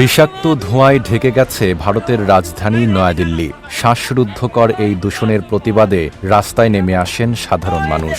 বিষাক্ত ধোঁয়ায় ঢেকে গেছে ভারতের রাজধানী নয়াদিল্লি। শ্বাসরুদ্ধকর এই দূষণের প্রতিবাদে রাস্তায় নেমে আসেন সাধারণ মানুষ।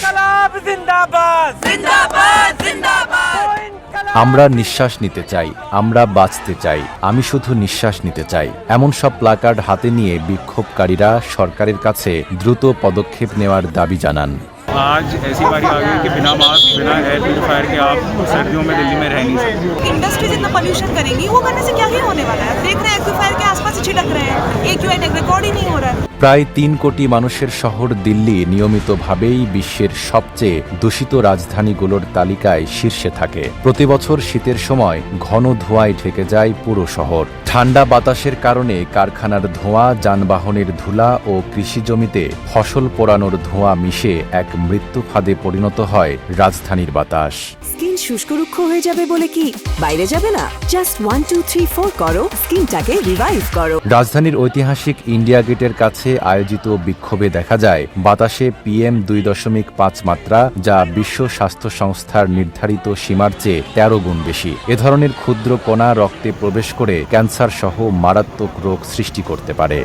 আমরা নিঃশ্বাস নিতে চাই আমরা বাঁচতে চাই আমি শুধু নিঃশ্বাস নিতে চাই। এমন সব প্লাকার্ড হাতে নিয়ে বিক্ষোভকারীরা সরকারের কাছে দ্রুত পদক্ষেপ নেওয়ার দাবি জানান। आज ऐसी बारी आ गई कि बिना मास्क, बिना एयर प्योरीफायर के आप सर्दियों में दिल्ली में रह नहीं सकते। इंडस्ट्रीज़ इतना पोल्यूशन करेंगी, वो करने से क्या ही होने वाला है? देख रहे हैं एक्यूफायर के आसपास ही छिटक रहे हैं। एक यू रिकॉर्ड ही नहीं हो रहा है। প্রায় তিন কোটি মানুষের শহর দিল্লি নিয়মিতভাবেই বিশ্বের সবচেয়ে দূষিত রাজধানীগুলোর তালিকায় শীর্ষে থাকে। প্রতি বছর শীতের সময় ঘন ধোঁয়ায় ঢেকে যায় পুরো শহর। ঠান্ডা বাতাসের কারণে কারখানার ধোঁয়া যানবাহনের ধুলা ও কৃষি জমিতে ফসল পোড়ানোর ধোঁয়া মিশে এক মৃত্যু ফাঁদে পরিণত হয় রাজধানীর বাতাস। স্কিন শুষ্ক রুক্ষ হয়ে যাবে বলে কি? বাইরে যাবে না? Just one two three four করো। স্কিনটাকে রিভাইভ করো। রাজধানীর ঐতিহাসিক ইন্ডিয়া গেটের কাছে আয়োজিত বিক্ষোভে দেখা যায়, বাতাসে পিএম দুই দশমিক পাঁচ মাত্রা, যা বিশ্ব স্বাস্থ্য সংস্থার নির্ধারিত সীমার চেয়ে তেরো গুণ বেশি। এ ধরনের ক্ষুদ্র কণা রক্তে প্রবেশ করে ক্যান্সার সহ মারাত্মক রোগ সৃষ্টি করতে পারে।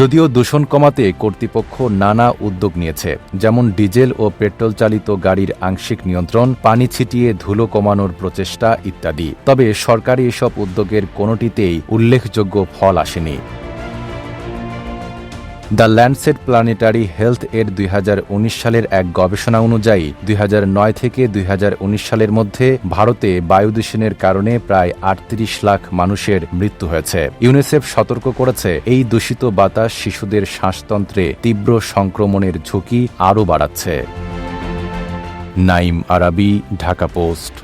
যদিও দূষণ কমাতে কর্তৃপক্ষ নানা উদ্যোগ নিয়েছে, যেমন ডিজেল ও পেট্রোল চালিত গাড়ির আংশিক নিয়ন্ত্রণ, পানি ছিটিয়ে ধুলো কমানোর প্রচেষ্টা ইত্যাদি। তবে সরকারি এসব উদ্যোগের কোনোটিতেই উল্লেখযোগ্য ফল আসেনি। দ্য ল্যান্ডসেট প্ল্যানেটারি হেলথ এর দুই হাজার উনিশ সালের এক গবেষণা অনুযায়ী দুই হাজার নয় থেকে দুই হাজার উনিশ সালের মধ্যে ভারতে বায়ু দূষণের কারণে প্রায় আটত্রিশ লাখ মানুষের মৃত্যু হয়েছে। ইউনিসেফ সতর্ক করেছে, এই দূষিত বাতাস শিশুদের শ্বাসতন্ত্রে তীব্র সংক্রমণের ঝুঁকি আরও বাড়াচ্ছে। নাইম আরাবি, ঢাকা পোস্ট।